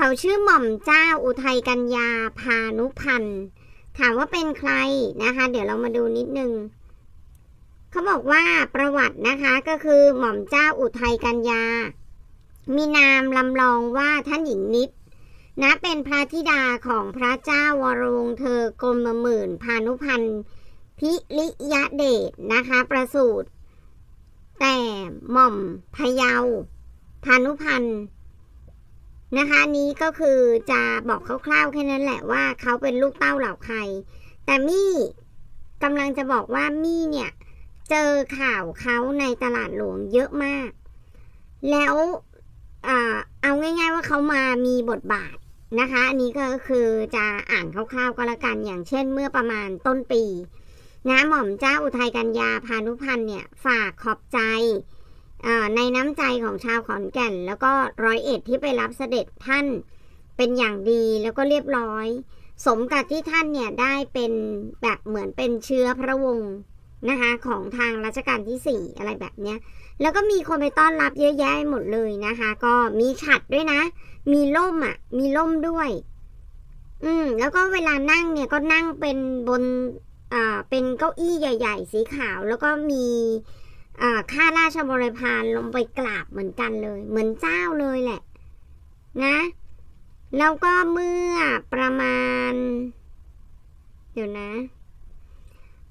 เขาชื่อหม่อมเจ้าอุทัยกัญญาพานุพันธ์ถามว่าเป็นใครนะคะ เดี๋ยวเรามาดูนิดนึงเขาบอกว่าประวัตินะคะก็คือหม่อมเจ้าอุทัยกัญญา มีนามลำลองว่าท่านหญิงนิดนะเป็นพระธิดาของพระเจ้าวรวงเธอกรมหมื่นพานุพันธ์พิริยะเดชนะคะ ประสูตรแต่หม่อมพะเยาวพานุพันธ์ นะคะนี้ก็คือจะบอกคร่าวๆแค่นั้นแหละว่าเขาเป็นลูกเต้าเหล่าใคร แต่มี่กำลังจะบอกว่ามี่เนี่ยเจอข่าวเขาในตลาดหลวงเยอะมาก แล้วเอาง่าย ๆ ว่าเขามามีบทบาทนะคะ อันนี้ก็คือจะอ่านคร่าวๆก็แล้วกันอย่างเช่นเมื่อประมาณต้นปีนะหม่อมเจ้าอุทัยกัญญาพานุพันธ์เนี่ยฝากขอบใจ ในน้ำใจของชาวขอนแก่น แล้วก็ร้อยเอ็ดที่ไปรับเสด็จท่านเป็นอย่างดีแล้วก็เรียบร้อย สมกับที่ท่านเนี่ยได้เป็นแบบเหมือนเป็นเชื้อพระวงศ์นะคะของทางรัชกาลที่สี่อะไรแบบเนี้ย แล้วก็มีคนไปต้อนรับเยอะแยะหมดเลยนะคะ ก็มีฉัดด้วยนะ มีล่มอะ มีล่มด้วย อืม แล้วก็เวลานั่งเนี่ยก็นั่งเป็นบน อ่า เป็นเก้าอี้ใหญ่ ๆ สีขาว แล้วก็มี ข้าราชบริพารลงไปกราบเหมือนกันเลย เหมือนเจ้าเลยแหละ นะแล้วก็เมื่อประมาณ เดี๋ยวนะ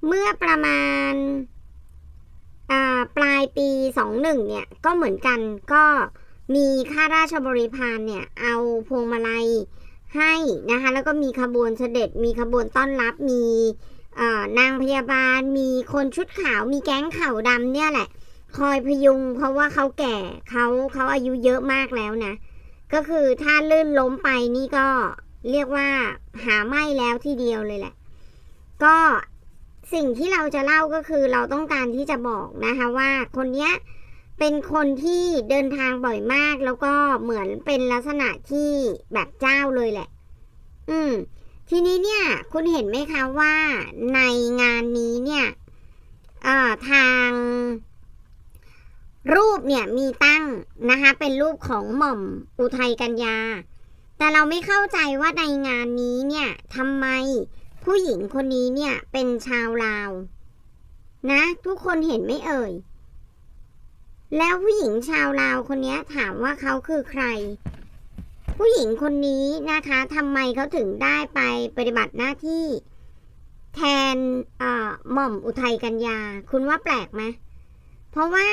เมื่อประมาณาปลายปีสองหนึ่งเนี่ย ก็เหมือนกันก็มีข้าราชบริพารเนี่ย เอาพวงมาลัยให้นะคะ แล้วก็มีขบวนเสด็จมีขบวนต้อนรับมี นางพยาบาลมีคนชุดขาวมีแก๊งขาวดำเนี่ยแหละ คอยพยุง เพราะว่าเขาแก่เขาเขาอายุเยอะมากแล้วนะ ก็คือถ้าลื่นล้มไปนี่ก็เรียกว่าหาไม่แล้วทีเดียวเลยแหละ ก็สิ่งที่เราจะเล่าก็คือเราต้องการที่จะบอกนะคะว่าคนเนี้ยเป็นคนที่เดินทางบ่อยมากแล้วก็เหมือนเป็นลักษณะที่แบบเจ้าเลยแหละ อืม ทีนี้เนี่ยคุณเห็นไหมคะว่าในงานนี้เนี่ยทางรูปเนี่ยมีตั้งนะคะเป็นรูปของหม่อมอุทัยกัญญา แต่เราไม่เข้าใจว่าในงานนี้เนี่ยทำไมผู้หญิงคนนี้เนี่ยเป็นชาวลาว นะ ทุกคนเห็นไม่เอ่ย แล้วผู้หญิงชาวลาวคนนี้ถามว่าเขาคือใคร ผู้หญิงคนนี้นะคะทำไมเขาถึงได้ไปปฏิบัติหน้าที่ แทนหม่อมอุทัยกัญญา คุณว่าแปลกไหมเพราะว่า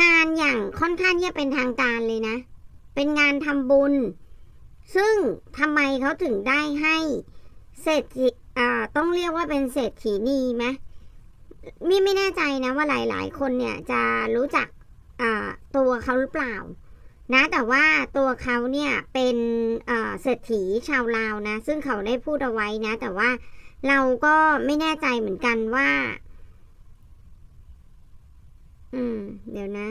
งานอย่างค่อนข้างที่จะเป็นทางการเลยนะ เป็นงานทำบุญ ซึ่งทำไมเขาถึงได้ให้เศรษฐีต้องเรียกว่าเป็นเศรษฐีนีไหมมี่ไม่แน่ใจนะว่าหลาย ๆ คนเนี่ยจะรู้จักตัวเขาหรือเปล่า นะแต่ว่าตัวเขาเนี่ยเป็นเศรษฐีชาวลาวนะ ซึ่งเขาได้พูดเอาไว้นะ แต่ว่าเราก็ไม่แน่ใจเหมือนกันว่า อืม เดี๋ยวนะ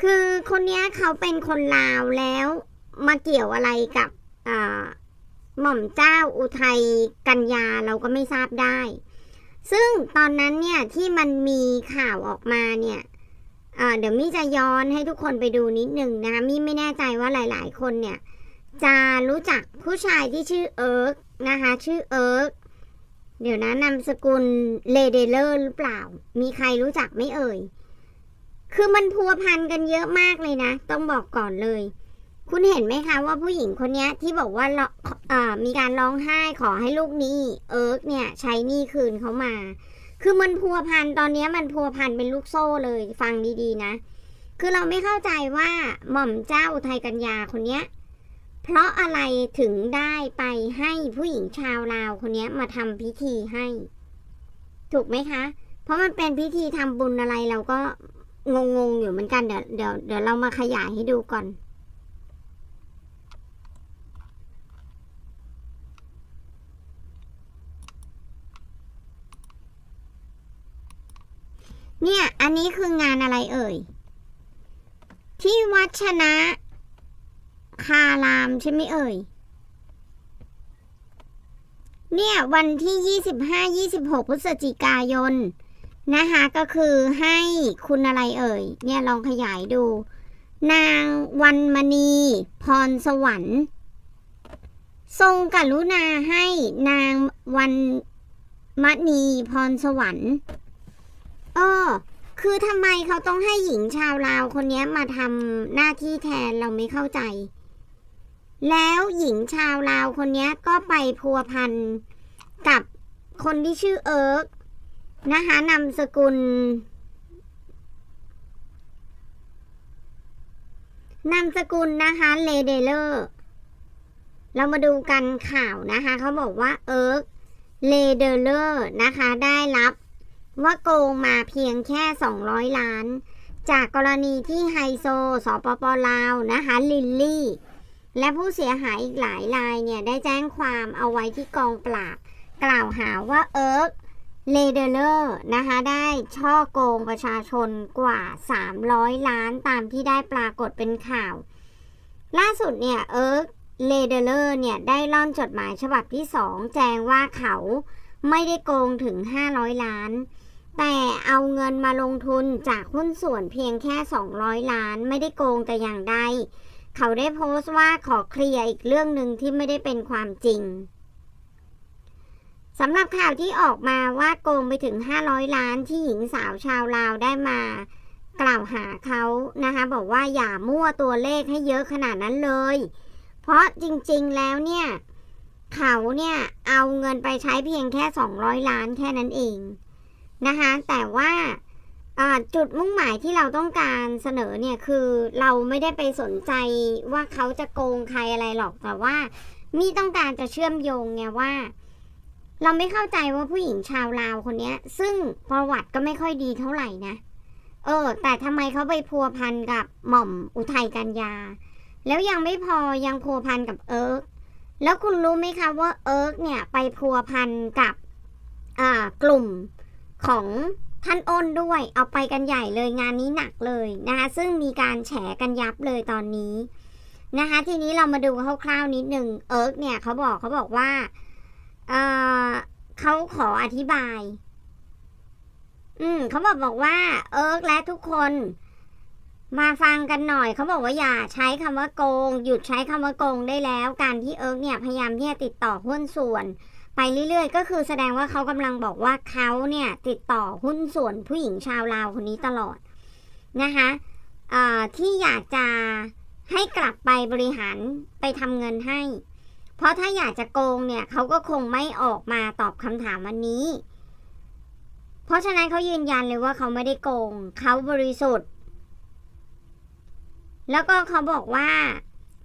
คือคนนี้เขาเป็นคนลาวแล้วมาเกี่ยวอะไรกับอ่า หม่อมเจ้าอุทัยกัญญาเราก็ไม่ทราบได้ ซึ่งตอนนั้นเนี่ยที่มันมีข่าวออกมาเนี่ยเดี๋ยวมี่จะย้อนให้ทุกคนไปดูนิดหนึ่งนะคะมี่ไม่แน่ใจว่าหลาย ๆ คนเนี่ยจะรู้จักผู้ชายที่ชื่อเอิร์กนะคะ ชื่อเอิร์กเดี๋ยวนะนามสกุลเลเดเลอร์หรือเปล่า มีใครรู้จักไม่เอ่ย คือมันพัวพันกันเยอะมากเลยนะ ต้องบอกก่อนเลย คุณเห็นไหมคะว่าผู้หญิงคนนี้ที่บอกว่าเอ่อมีการร้องไห้ขอให้ลูกนี้เอิร์กเนี่ยใช้หนี้คืนเขามา คือมันพัวพันตอนนี้มันพัวพันเป็นลูกโซ่เลยฟังดีๆนะ คือเราไม่เข้าใจว่าหม่อมเจ้าอุทัยกัญญาคนเนี้ยเพราะอะไรถึงได้ไปให้ผู้หญิงชาวลาวคนนี้มาทำพิธีให้ ถูกไหมคะ เพราะมันเป็นพิธีทำบุญอะไรเราก็งงๆอยู่เหมือนกันเดี๋ยวเดี๋ยวเดี๋ยวเรามาขยายให้ดูก่อน เนี่ย อันนี้คืองานอะไรเอ่ย ที่วัดชนะ คารามใช่ไหมเอ่ย เนี่ย วันที่ยี่สิบห้ายี่สิบหกพฤศจิกายน นะคะก็คือให้คุณอะไรเอ่ย เนี่ย ลองขยายดู นางวันมณี พรสวรรค์ ทรงกรุณาให้นางวันมณีพรสวรรค์ เออ คือทำไมเขาต้องให้หญิงชาวลาวคนนี้มาทำหน้าที่แทนเราไม่เข้าใจ แล้วหญิงชาวลาวคนนี้ก็ไปพัวพันกับคนที่ชื่อเอิร์กนะคะนามสกุลนามสกุลนะคะเลเดเลอร์ เรามาดูกันข่าวนะคะ เขาบอกว่าเอิร์กเลเดเลอร์นะคะ ได้รับ ว่าโกงมาเพียงแค่ 200 ล้าน จากกรณีที่ไฮโซสปปลาวนะคะลิลลี่ และผู้เสียหายอีกหลายรายเนี่ย ได้แจ้งความเอาไว้ที่กองปราบ กล่าวหาว่าเอิร์กเลเดเลอร์นะคะ ได้ช่อโกงประชาชนกว่า 300 ล้านตามที่ได้ปรากฏเป็นข่าว ล่าสุดเนี่ย เอิร์กเลเดเลอร์เนี่ย ได้ล่อนจดหมายฉบับที่ 2 แจ้งว่าเขาไม่ได้โกงถึง 500 ล้าน แต่เอาเงินมาลงทุนจากหุ้นส่วนเพียงแค่ 200 ล้านไม่ได้โกงแต่อย่างใด เขาได้โพสต์ว่าขอเคลียร์อีกเรื่องหนึ่งที่ไม่ได้เป็นความจริงสำหรับข่าวที่ออกมาว่าโกงไปถึง 500 ล้านที่หญิงสาวชาวลาวได้มา กล่าวหาเขานะคะ บอกว่าอย่ามั่วตัวเลขให้เยอะขนาดนั้นเลย เพราะจริงๆแล้วเนี่ย เขาเนี่ย เอาเงินไปใช้เพียงแค่ 200 ล้านแค่นั้นเอง นะคะแต่ว่าจุดมุ่งหมายที่เราต้องการเสนอเนี่ยคือเราไม่ได้ไปสนใจว่าเขาจะโกงใครอะไรหรอกแต่ว่ามีต้องการจะเชื่อมโยงไงว่า เราไม่เข้าใจว่าผู้หญิงชาวลาวคนนี้ซึ่งประวัติก็ไม่ค่อยดีเท่าไหร่นะเออ แต่ทำไมเขาไปพัวพันกับหม่อมอุทัยกัญญา แล้วยังไม่พอยังพัวพันกับเอิร์กแล้วคุณรู้ไหมคะว่าเอิร์กเนี่ยไปพัวพันกับอ่ากลุ่ม ของท่านอ้นด้วย เอาไปกันใหญ่เลยงานนี้หนักเลยนะคะซึ่งมีการแฉกันยับเลยตอนนี้นะคะทีนี้เรามาดูคร่าวๆนิดนึงเอิร์กเนี่ยเขาบอกเขาบอกว่าเออเขาขออธิบาย อืมเขาบอกบอกว่า เอิร์กและทุกคนมาฟังกันหน่อยเขาบอกว่าอย่าใช้คำว่าโกง หยุดใช้คำว่าโกงได้แล้ว การที่เอิร์กเนี่ยพยายามที่จะติดต่อหุ้นส่วน ไปเรื่อยๆ ก็คือแสดงว่าเขากำลังบอกว่าเขาเนี่ยติดต่อหุ้นส่วนผู้หญิงชาวลาวคนนี้ตลอดนะคะที่อยากจะให้กลับไปบริหารไปทำเงินให้ เพราะถ้าอยากจะโกงเนี่ยเขาก็คงไม่ออกมาตอบคำถามวันนี้ เพราะฉะนั้นเขายืนยันเลยว่าเขาไม่ได้โกง เขาบริสุทธิ์ แล้วก็เขาบอกว่า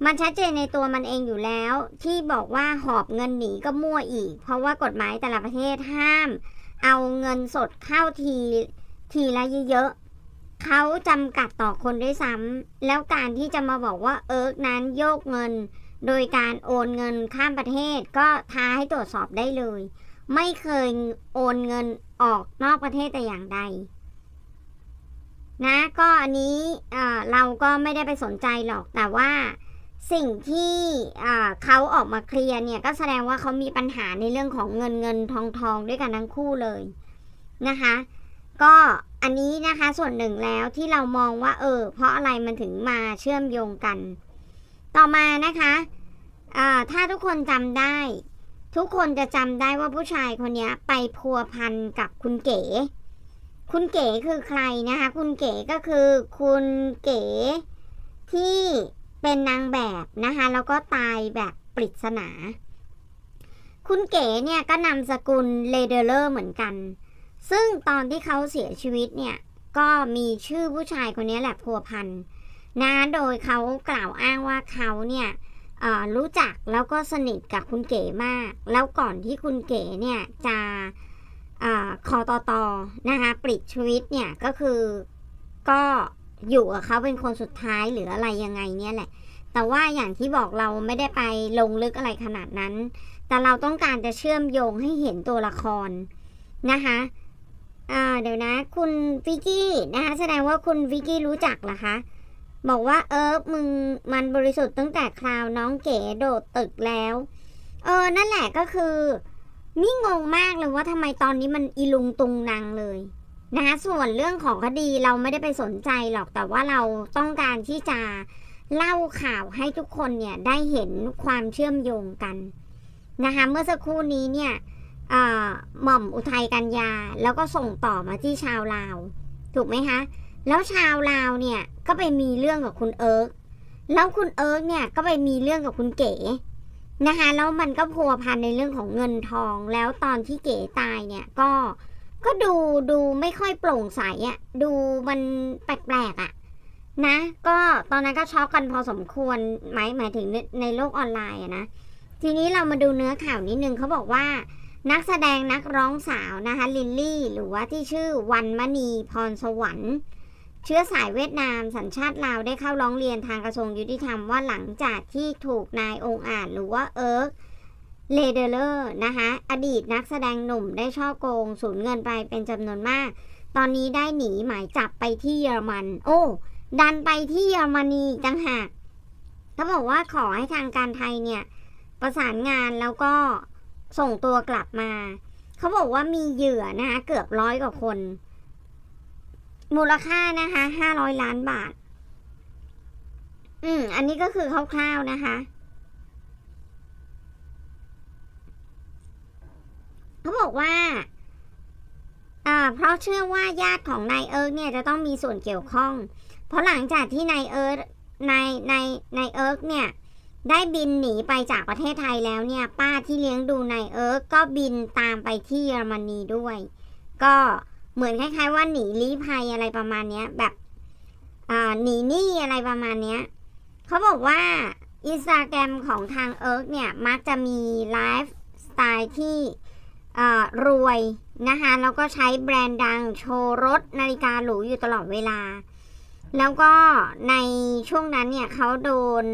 มันชัดเจนในตัวมันเองอยู่แล้ว ที่บอกว่าหอบเงินหนีก็มั่วอีก เพราะว่ากฎหมายแต่ละประเทศห้าม เอาเงินสดเข้าทีทีละเยอะๆเขาจำกัดต่อคนด้วยซ้ำแล้วการที่จะมาบอกว่าเอิร์กนั้นโยกเงิน โดยการโอนเงินข้ามประเทศก็ท้าให้ตรวจสอบได้เลย ไม่เคยโอนเงินออกนอกประเทศแต่อย่างใดนะก็อันนี้เราก็ไม่ได้ไปสนใจหรอกแต่ว่า สิ่งที่เขาออกมาเคลียร์เนี่ยก็แสดงว่าเขามีปัญหาในเรื่องของเงินเงินทองทองด้วยกันทั้งคู่เลยนะคะ ก็อันนี้นะคะส่วนหนึ่งแล้วที่เรามองว่าเออเพราะอะไรมันถึงมาเชื่อมโยงกัน ต่อมานะคะถ้าทุกคนจำได้ ทุกคนจะจำได้ว่าผู้ชายคนนี้ไปพัวพันกับคุณเก๋ คุณเก๋คือใครนะคะ คุณเก๋ก็คือคุณเก๋ที่ เป็นนางแบบนะคะ แล้วก็ตายแบบปริศนา คุณเก๋เนี่ยก็นำสกุลเลเดเลอร์เหมือนกัน ซึ่งตอนที่เขาเสียชีวิตเนี่ย ก็มีชื่อผู้ชายคนนี้แหละพัวพันนะโดยเขากล่าวอ้างว่าเขาเนี่ยรู้จักแล้วก็สนิทกับคุณเก๋มาก แล้วก่อนที่คุณเก๋เนี่ยจะอคอตอตอนะคะปลิดชีวิตเนี่ยก็คือก็ อยู่กับเขาเป็นคนสุดท้ายหรืออะไรยังไงเนี่ยแหละ แต่ว่าอย่างที่บอกเราไม่ได้ไปลงลึกอะไรขนาดนั้น แต่เราต้องการจะเชื่อมโยงให้เห็นตัวละครนะคะเดี๋ยวนะ คุณวิกกี้นะคะแสดงว่าคุณวิกกี้รู้จักเหรอคะ บอกว่าเออมึงมันบริสุทธิ์ตั้งแต่คราวน้องเก๋โดดตึกแล้ว เออ นั่นแหละก็คือนี่งงมากเลยว่าทำไมตอนนี้มันอีลุงตุงนางเลย นะคะส่วนเรื่องของคดีเราไม่ได้ไปสนใจหรอกแต่ว่าเราต้องการที่จะเล่าข่าวให้ทุกคนเนี่ยได้เห็นความเชื่อมโยงกันนะคะเมื่อสักครู่นี้เนี่ยหม่อมอุทัยกัญญาแล้วก็ส่งต่อมาที่ชาวลาว ถูกไหมคะ แล้วชาวลาวเนี่ยก็ไปมีเรื่องกับคุณเอิร์กแล้วคุณเอิร์กเนี่ยก็ไปมีเรื่องกับคุณเก๋นะคะแล้วมันก็พัวพันในเรื่องของเงินทอง แล้วตอนที่เก๋ตายเนี่ยก็ ก็ดูดูไม่ค่อยโปร่งใสอะ่ะ ดูมันแปลกๆอะ่ะ นะ ก็ตอนนั้นก็ช็อกกันพอสมควรหมายหมายถึงในโลกออนไลน์อะนะ ทีนี้เรามาดูเนื้อข่าวนิดนึงเขาบอกว่า นักแสดงนักร้องสาวนะคะลิลลี่ หรือว่าที่ชื่อวันมณีพรสวรรค์เชื้อสายเวียดนามสัญชาติลาวได้เข้าร้องเรียนทางกระทรวงยุติธรรมว่าหลังจากที่ถูกนายองอาจหรือว่าเอิร์ก เลเดเลอร์นะคะอดีตนักแสดงหนุ่มได้ช่อโกงสูญเงินไปเป็นจำนวนมาก ตอนนี้ได้หนีหมายจับไปที่เยอรมัน โอ้ ดันไปที่เยอรมนีอีกต่างหากเขาบอกว่าขอให้ทางการไทยเนี่ย ประสานงานแล้วก็ส่งตัวกลับมา เขาบอกว่ามีเหยื่อนะคะเกือบร้อยกว่าคน มูลค่านะคะห้าร้อยล้านบาท อืม อันนี้ก็คือคร่าวๆนะคะ เขา บอกว่าเพราะเชื่อว่าญาติของนายเอิร์กเนี่ยจะต้องมีส่วนเกี่ยวข้อง เพราะหลังจากที่นายเอิร์กนายนายนายเอิร์กเนี่ยได้บินหนีไปจากประเทศไทยแล้วเนี่ย ป้าที่เลี้ยงดูนายเอิร์กก็บินตามไปที่เยอรมนีด้วย ก็เหมือนคล้ายๆว่าหนีลี้ภัยอะไรประมาณเนี้ยแบบหนีหนี้อะไรประมาณเนี้ยเขาบอกว่าอินสตาแกรมของทางเอิร์กเนี่ยมักจะมีไลฟ์สไตล์ที่ รวยนะคะแล้วก็ใช้แบรนด์ดังโชว์รถนาฬิกาหรูอยู่ตลอดเวลา แล้วก็ในช่วงนั้นเนี่ยเขาโดน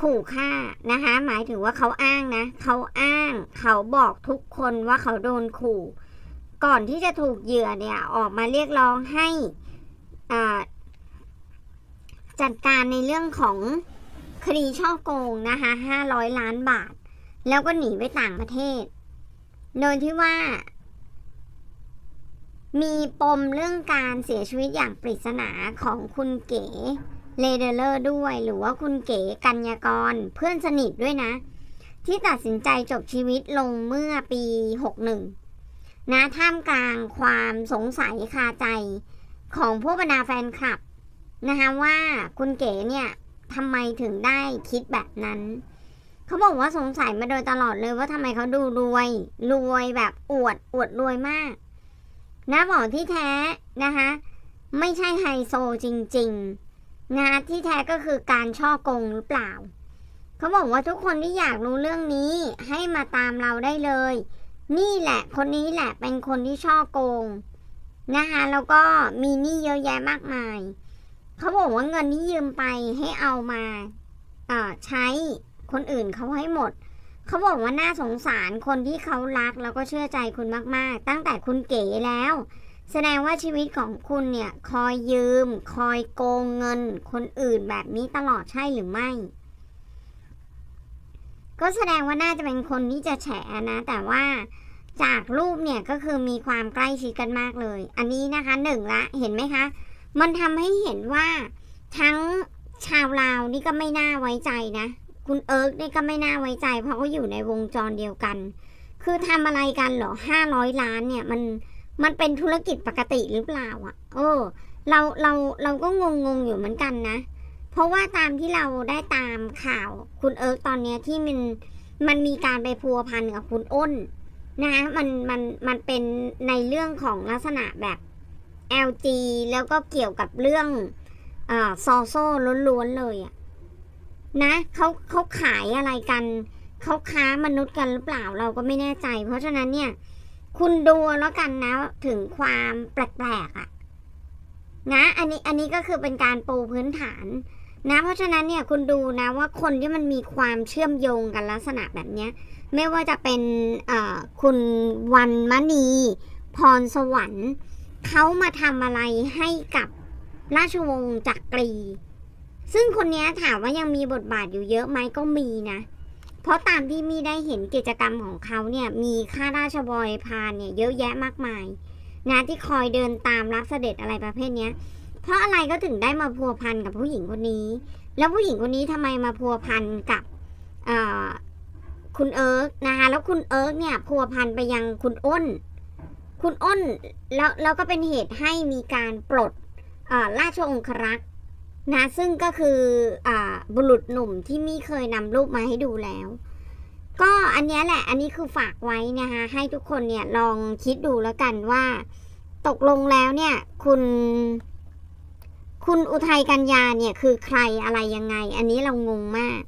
ขู่ฆ่านะคะหมายถึงว่าเขาอ้างนะเขาอ้างเขาบอกทุกคนว่าเขาโดนขู่ ก่อนที่จะถูกเหยื่อเนี่ยออกมาเรียกร้องให้จัดการในเรื่องของคดีช่อโกงนะคะห้าร้อยล้านบาท แล้วก็หนีไปต่างประเทศ โดยที่ว่า มีปมเรื่องการเสียชีวิตอย่างปริศนาของคุณเก๋เลเดเลอร์ด้วย หรือว่าคุณเก๋กัญญากรเพื่อนสนิทด้วยนะ ที่ตัดสินใจจบชีวิตลงเมื่อปี 61 นะท่ามกลางความสงสัยคาใจของผู้บรรดาแฟนคลับนะคะว่าคุณเก๋เนี่ยทำไมถึงได้คิดแบบนั้น เขาบอกว่าสงสัยมาโดยตลอดเลยว่าทำไมเขาดูรวยรวยแบบอวดอวดรวยมากนะบอกที่แท้นะคะ ไม่ใช่ไฮโซจริง ๆ นะที่แท้ก็คือการช่อโกงหรือเปล่า เขาบอกว่าทุกคนที่อยากรู้เรื่องนี้ให้มาตามเราได้เลย นี่แหละคนนี้แหละเป็นคนที่ช่อโกงนะคะแล้วก็มีหนี้เยอะแยะมากมาย เขาบอกว่าเงินที่ยืมไปให้เอามาอ่าใช้ คนอื่นเขาให้หมด เขาบอกว่าน่าสงสารคนที่เขารักแล้วก็เชื่อใจคุณมากๆ ตั้งแต่คุณเก๋แล้ว แสดงว่าชีวิตของคุณเนี่ยคอยยืม คอยโกงเงิน คนอื่นแบบนี้ตลอดใช่หรือไม่ ก็แสดงว่าน่าจะเป็นคนที่จะแฉนะ แต่ว่าจากรูปเนี่ยก็คือมีความใกล้ชิดกันมากเลย อันนี้นะคะหนึ่งละเห็นไหมคะ มันทำให้เห็นว่าทั้งชาวลาวนี่ก็ไม่น่าไว้ใจนะ คุณเอิร์กนี่ก็ไม่น่าไว้ใจ เพราะเขาอยู่ในวงจรเดียวกัน คือทำอะไรกันเหรอห้าร้อยล้านเนี่ยมันมันเป็นธุรกิจปกติหรือเปล่าอะโอ้เราเราเราก็งงงอยู่เหมือนกันนะ เพราะว่าตามที่เราได้ตามข่าวคุณเอิร์กตอนเนี้ยที่มันมันมีการไปพัวพันกับคุณอ้นนะคะมันมันมันเป็นในเรื่องของลักษณะแบบ LG แล้วก็เกี่ยวกับเรื่องอซอโซ่ล้วนๆเลยอะ นะเขาเขาขายอะไรกันเขาค้ามนุษย์กันหรือเปล่าเราก็ไม่แน่ใจ เพราะฉะนั้นเนี่ย คุณดูแล้วกันนะถึงความแปลกๆอะนะอันนี้อันนี้ก็คือเป็นการปูพื้นฐาน นะ เพราะฉะนั้นเนี่ยคุณดูนะว่าคนที่มันมีความเชื่อมโยงกันลักษณะแบบเนี้ย ไม่ว่าจะเป็นคุณวันมณี พรสวรรค์เขามาทำอะไรให้กับราชวงศ์จักรี ซึ่งคนนี้ถามว่ายังมีบทบาทอยู่เยอะไหมก็มีนะ เพราะตามที่มีได้เห็นกิจกรรมของเขาเนี่ย มีข้าราชบริพารเนี่ยเยอะแยะมากมาย นะที่คอยเดินตามรับเสด็จอะไรประเภทเนี้ย เพราะอะไรก็ถึงได้มาพัวพันกับผู้หญิงคนนี้ แล้วผู้หญิงคนนี้ทำไมมาพัวพันกับคุณเอิร์กนะคะแล้วคุณเอิร์กเนี่ยพัวพันไปยังคุณอ้น คุณอ้นแล้วแล้วก็เป็นเหตุให้มีการปลดราชองครักษ์ นะซึ่งก็คืออบุรุษหนุ่มที่มี่เคยนำรูปมาให้ดูแล้ว ก็อันนี้แหละอันนี้คือฝากไว้นะคะให้ทุกคนเนี่ยลองคิดดูแล้วกันว่า ตกลงแล้วเนี่ยคุณ คุณอุทัยกัญญาเนี่ยคือใครอะไรยังไง อันนี้เรางงมาก